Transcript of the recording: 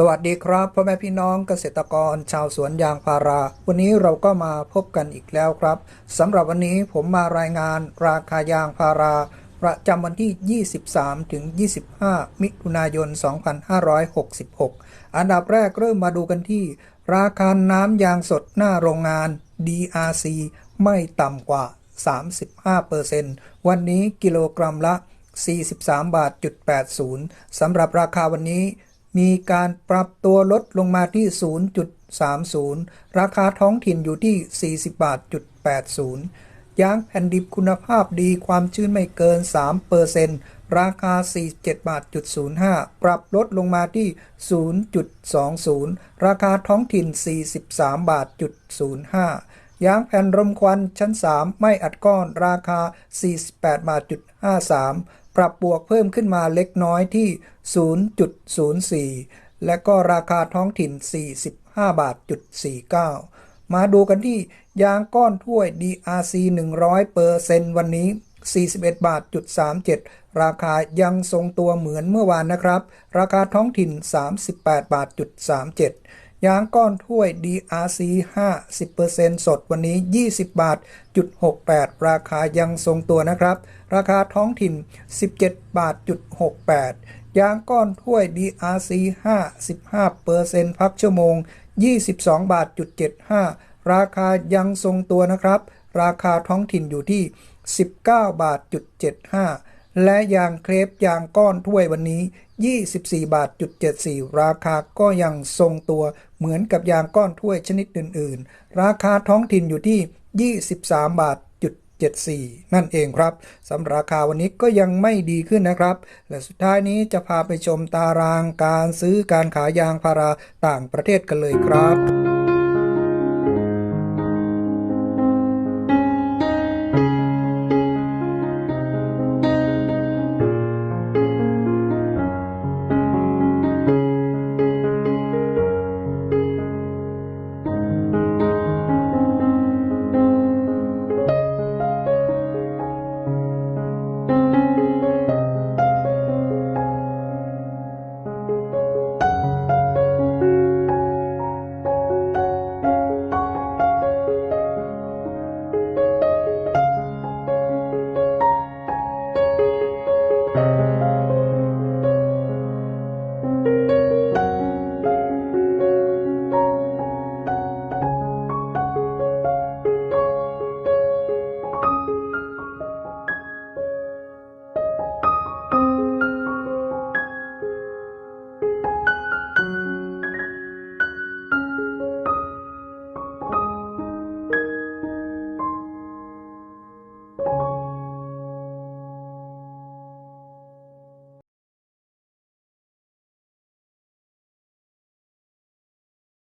สวัสดีครับพ่อแม่พี่น้องเกษตรกรชาวสวนยางพารา วันนี้เราก็มาพบกันอีกแล้วครับสำหรับวันนี้ผมมารายงานราคายางพารา ประจำวันที่ 23 ถึง 25 มิถุนายน 2566 อันดับแรกเริ่มมาดูกันที่ ราคาน้ำยางสดหน้าโรงงาน DRC ไม่ต่ำกว่า 35%วันนี้กิโลกรัมละ 43 บาท 80 สำหรับราคาวันนี้ มีการปรับตัวลดลงมาที่ 0.30 ราคาท้องถิ่นอยู่ที่ 40บาท80ยางแผ่นดิบคุณภาพดีความชื้นไม่เกิน3%ราคา 47บาท05 ปรับลดลงมาที่ 0.20 ราคาท้องถิ่น 43บาท05 ยางแผ่นรมควันชั้น 3 ไม่อัดก้อนราคา 48บาท53 ปรับบวกเพิ่มขึ้นมาเล็กน้อยที่ 0.04 และก็ราคาท้องถิ่น 45 บาทจุด49 มาดูกันที่ยางก้อนถ้วย DRC 100เปอร์เซนวันนี้ 41 บาทจุด37 ราคายังทรงตัวเหมือนเมื่อวานนะครับ ราคาท้องถิ่น 38 บาทจุด37 ยางก้อนถ้วย DRC 50%สดวันนี้ 20 บาทจุด68 ราคายังทรงตัวนะครับ ราคาท้องถิ่น 17 บาทจุด68 ยางก้อนถ้วย DRC 55%พักชั่วโมง 22 บาทจุด75 ราคายังทรงตัวนะครับ ราคาท้องถิ่นอยู่ที่ 19 บาทจุด75 และยางเครปยางก้อนถ้วยวันนี้ 24 บาทจุด74 ราคาก็ยังทรงตัวเหมือนกับยางก้อนถ้วยชนิดอื่น ๆ ราคาท้องถิ่นอยู่ที่ 23 บาท74 นั่นเองครับสำหรับราคาวันนี้ก็ยังไม่ดีขึ้นนะครับ และสุดท้ายนี้จะพาไปชมตารางการซื้อการขายยางพาราต่างประเทศกันเลยครับ